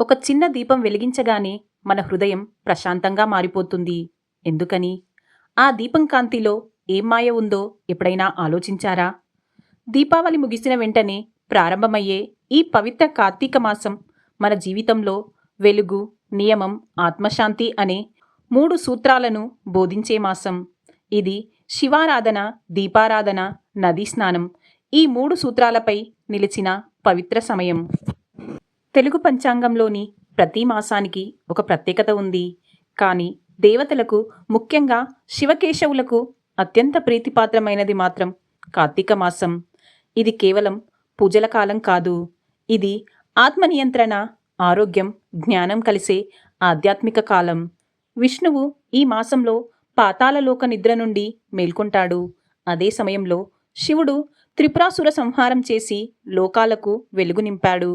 ఒక చిన్న దీపం వెలిగించగానే మన హృదయం ప్రశాంతంగా మారిపోతుంది. ఎందుకని? ఆ దీపం కాంతిలో ఏం మాయ ఉందో ఎప్పుడైనా ఆలోచించారా? దీపావళి ముగిసిన వెంటనే ప్రారంభమయ్యే ఈ పవిత్ర కార్తీక మాసం మన జీవితంలో వెలుగు నియమం ఆత్మశాంతి అనే మూడు సూత్రాలను బోధించే మాసం. ఇది శివారాధన దీపారాధన నదీ స్నానం ఈ మూడు సూత్రాలపై నిలిచిన పవిత్ర సమయం. తెలుగు పంచాంగంలోని ప్రతి మాసానికి ఒక ప్రత్యేకత ఉంది. కానీ దేవతలకు ముఖ్యంగా శివకేశవులకు అత్యంత ప్రీతిపాత్రమైనది మాత్రం కార్తీక మాసం. ఇది కేవలం పూజల కాలం కాదు. ఇది ఆత్మ నియంత్రణ ఆరోగ్యం జ్ఞానం కలిసే ఆధ్యాత్మిక కాలం. విష్ణువు ఈ మాసంలో పాతాళలోక నిద్ర నుండి మేల్కొంటాడు. అదే సమయంలో శివుడు త్రిపురాసుర సంహారం చేసి లోకాలకు వెలుగు నింపాడు.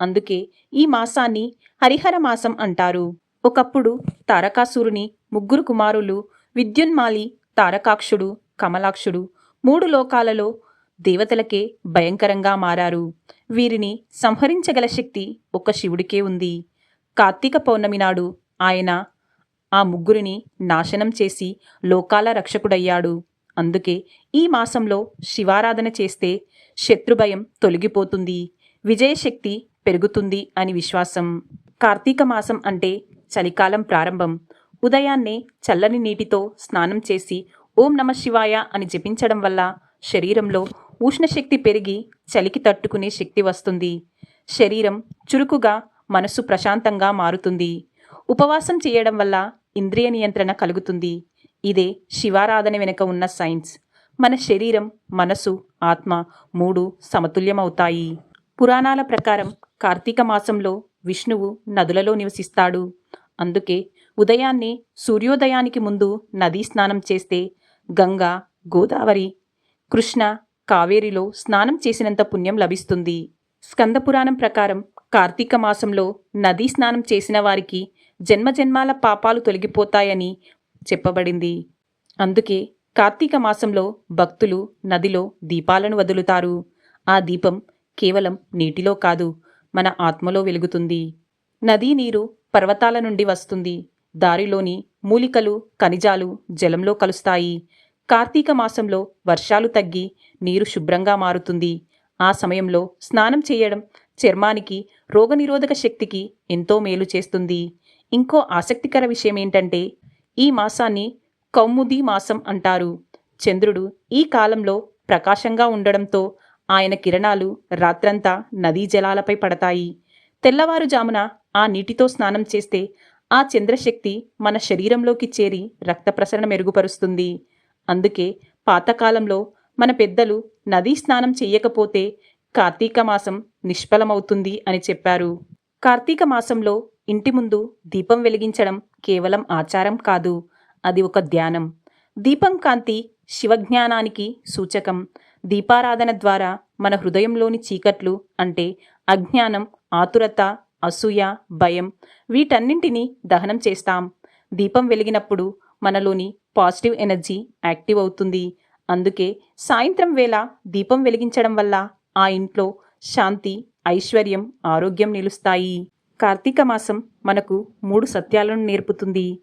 అందుకే ఈ మాసాన్ని హరిహర మాసం అంటారు. ఒకప్పుడు తారకాసురుని ముగ్గురు కుమారులు విద్యున్మాలి తారకాక్షుడు కమలాక్షుడు మూడు లోకాలలో దేవతలకే భయంకరంగా మారారు. వీరిని సంహరించగల శక్తి ఒక్క శివుడికే ఉంది. కార్తీక పౌర్ణమి నాడు ఆయన ఆ ముగ్గురిని నాశనం చేసి లోకాల రక్షకుడయ్యాడు. అందుకే ఈ మాసంలో శివారాధన చేస్తే శత్రుభయం తొలగిపోతుంది. విజయశక్తి పెరుగుతుంది అని విశ్వాసం. కార్తీక మాసం అంటే చలికాలం ప్రారంభం. ఉదయాన్నే చల్లని నీటితో స్నానం చేసి ఓం నమ శివాయ అని జపించడం వల్ల శరీరంలో ఉష్ణశక్తి పెరిగి చలికి తట్టుకునే శక్తి వస్తుంది. శరీరం చురుకుగా మనసు ప్రశాంతంగా మారుతుంది. ఉపవాసం చేయడం వల్ల ఇంద్రియ నియంత్రణ కలుగుతుంది. ఇదే శివారాధన వెనుక ఉన్న సైన్స్. మన శరీరం మనసు ఆత్మ మూడు సమతుల్యమవుతాయి. పురాణాల ప్రకారం కార్తీక మాసంలో విష్ణువు నదులలో నివసిస్తాడు. అందుకే ఉదయాన్నే సూర్యోదయానికి ముందు నదీ స్నానం చేస్తే గంగా గోదావరి కృష్ణ కావేరిలో స్నానం చేసినంత పుణ్యం లభిస్తుంది. స్కందపురాణం ప్రకారం కార్తీక మాసంలో నదీ స్నానం చేసిన వారికి జన్మజన్మాల పాపాలు తొలగిపోతాయని చెప్పబడింది. అందుకే కార్తీక మాసంలో భక్తులు నదిలో దీపాలను వదులుతారు. ఆ దీపం కేవలం నీటిలో కాదు మన ఆత్మలో వెలుగుతుంది. నదీ నీరు పర్వతాల నుండి వస్తుంది. దారిలోని మూలికలు ఖనిజాలు జలంలో కలుస్తాయి. కార్తీక మాసంలో వర్షాలు తగ్గి నీరు శుభ్రంగా మారుతుంది. ఆ సమయంలో స్నానం చేయడం చర్మానికి రోగనిరోధక శక్తికి ఎంతో మేలు చేస్తుంది. ఇంకో ఆసక్తికర విషయం ఏంటంటే ఈ మాసాన్ని కౌముది మాసం అంటారు. చంద్రుడు ఈ కాలంలో ప్రకాశంగా ఉండడంతో ఆయన కిరణాలు రాత్రంతా నదీ జలాలపై పడతాయి. తెల్లవారుజామున ఆ నీటితో స్నానం చేస్తే ఆ చంద్రశక్తి మన శరీరంలోకి చేరి రక్త ప్రసరణ మెరుగుపరుస్తుంది. అందుకే పాతకాలంలో మన పెద్దలు నదీ స్నానం చెయ్యకపోతే కార్తీక మాసం నిష్ఫలమవుతుంది అని చెప్పారు. కార్తీక మాసంలో ఇంటి ముందు దీపం వెలిగించడం కేవలం ఆచారం కాదు అది ఒక ధ్యానం. దీపం కాంతి శివజ్ఞానానికి సూచకం. దీపారాధన ద్వారా మన హృదయంలోని చీకట్లు అంటే అజ్ఞానం ఆతురత అసూయ భయం వీటన్నింటినీ దహనం చేస్తాం. దీపం వెలిగినప్పుడు మనలోని పాజిటివ్ ఎనర్జీ యాక్టివ్ అవుతుంది. అందుకే సాయంత్రం వేళ దీపం వెలిగించడం వల్ల ఆ ఇంట్లో శాంతి ఐశ్వర్యం ఆరోగ్యం నిలుస్తాయి. కార్తీక మాసం మనకు మూడు సత్యాలను నేర్పుతుంది.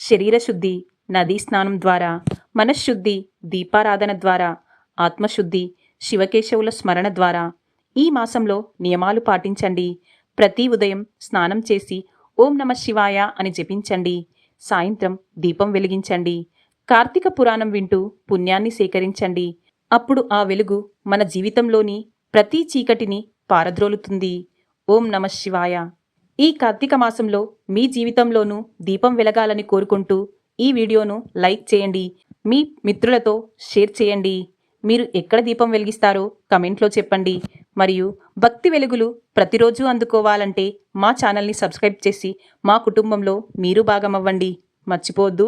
శరీర శుద్ధి నదీ స్నానం ద్వారా మనశ్శుద్ధి దీపారాధన ద్వారా ఆత్మశుద్ధి శివకేశవుల స్మరణ ద్వారా ఈ మాసంలో నియమాలు పాటించండి. ప్రతి ఉదయం స్నానం చేసి ఓం నమ శివాయ అని జపించండి. సాయంత్రం దీపం వెలిగించండి. కార్తీక పురాణం వింటూ పుణ్యాన్ని సేకరించండి. అప్పుడు ఆ వెలుగు మన జీవితంలోని ప్రతి చీకటిని పారద్రోలుతుంది. ఓం నమ శివాయ. ఈ కార్తీక మాసంలో మీ జీవితంలోనూ దీపం వెలగాలని కోరుకుంటూ ఈ వీడియోను లైక్ చేయండి. మీ మిత్రులతో షేర్ చేయండి. మీరు ఎక్కడ దీపం వెలిగిస్తారో కమెంట్లో చెప్పండి. మరియు భక్తి వెలుగులు ప్రతిరోజు అందుకోవాలంటే మా ఛానల్ని సబ్స్క్రైబ్ చేసి మా కుటుంబంలో మీరు భాగమవ్వండి. మర్చిపోవద్దు.